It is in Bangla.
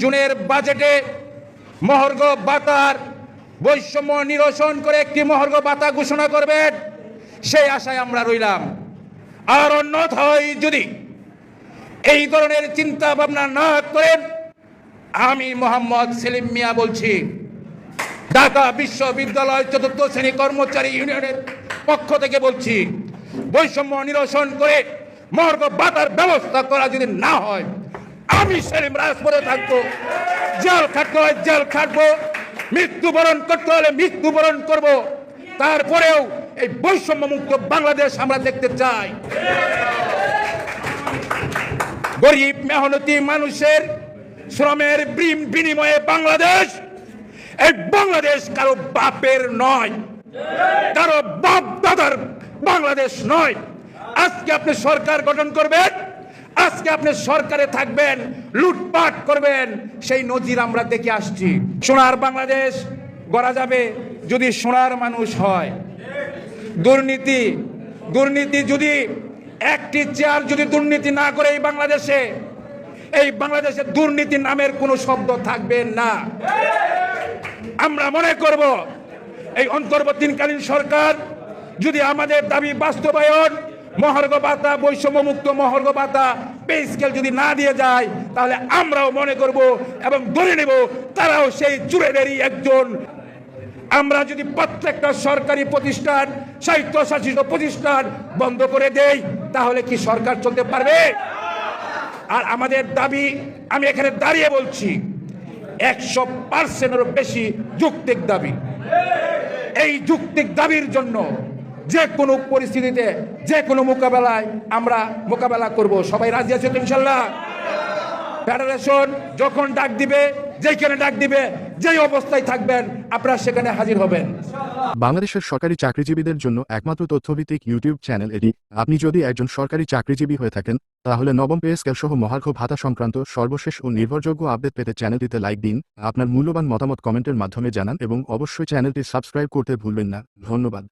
জুনের বাজেটে মহর্ঘ বাতার বৈষম্য নিরসন করে একটি মহর্ঘ বাতা ঘোষণা করবেন, সেই আশায় আমরা রইলাম। আর অন্যথায় যদি এই ধরনের চিন্তা ভাবনা না করেন, আমি মোহাম্মদ সেলিম মিয়া বলছি, ঢাকা বিশ্ববিদ্যালয় চতুর্থ শ্রেণি কর্মচারী ইউনিয়নের পক্ষ থেকে বলছি, বৈষম্য নিরসন করে মর্গ বাতার ব্যবস্থা করা যদি না হয় আমি সেলিম রাজপথে থাকব। জেল খাটতে হয়, জেল খাটবো। মৃত্যুবরণ করতে হলে মৃত্যুবরণ করব। তারপরেও এই বৈষম্য মুক্ত বাংলাদেশ আমরা দেখতে চাই। গরিব, মেহনতি মানুষের শ্রমের বিনিময়ে বাংলাদেশ, এই বাংলাদেশ কারও বাপের নয়। কারও বাপ দাদার বাংলাদেশ নয়। আজকে আপনি সরকার গঠন করবেন আজকে আপনি সরকারে থাকবেন, লুটপাট করবেন, সেই নজির আমরা দেখে আসছি। সোনার বাংলাদেশ গড়া যাবে যদি সোনার মানুষ হয়। দুর্নীতি দুর্নীতি যদি একটি চেয়ার যদি দুর্নীতি না করে এই বাংলাদেশে এই বাংলাদেশে দুর্নীতি নামের কোনো শব্দ থাকবে না। আমরা মনে করব, এই অন্তর্বর্তীকালীন সরকার যদি আমাদের দাবি বাস্তবায়ন মহার্ঘ ভাতা বৈষম্য মুক্ত মহার্ঘ ভাতা পে স্কেল যদি না দিয়ে যায়, তাহলে আমরাও মনে করব এবং ধরে নেব তারাও সেই চুরেদেরই একজন। আমরা যদি প্রত্যেকটা সরকারি প্রতিষ্ঠান, স্বায়ত্তশাসিত প্রতিষ্ঠান বন্ধ করে দেই, তাহলে কি সরকার চলতে পারবে? আর আমাদের দাবি, আমি এখানে দাঁড়িয়ে বলছি, একশো পার্সেন্টেরও বেশি যুক্তিক দাবি। এই যুক্তিক দাবির জন্য যে কোনো পরিস্থিতিতে, যে কোনো মোকাবেলায় আমরা মোকাবেলা করব। সবাই রাজি আছে তো ইনশাল্লাহ? ফেডারেশন যখন ডাক দিবে যেখানে ডাক দিবে, যেই অবস্থায় থাকবেন, আপনারা সেখানে হাজির হবেন। বাংলাদেশের সরকারি চাকরিজীবীদের জন্য একমাত্র তথ্যভিত্তিক ইউটিউব চ্যানেল এটি। আপনি যদি একজন সরকারি চাকরিজীবী হয়ে থাকেন, তাহলে নবম পে স্কেল সহ মহার্ঘ ভাতা সংক্রান্ত সর্বশেষ ও নির্ভরযোগ্য আপডেট পেতে চ্যানেলটিতে লাইক দিন, আপনার মূল্যবান মতামত কমেন্টের মাধ্যমে জানান এবং অবশ্যই চ্যানেলটি সাবস্ক্রাইব করতে ভুলবেন না। ধন্যবাদ।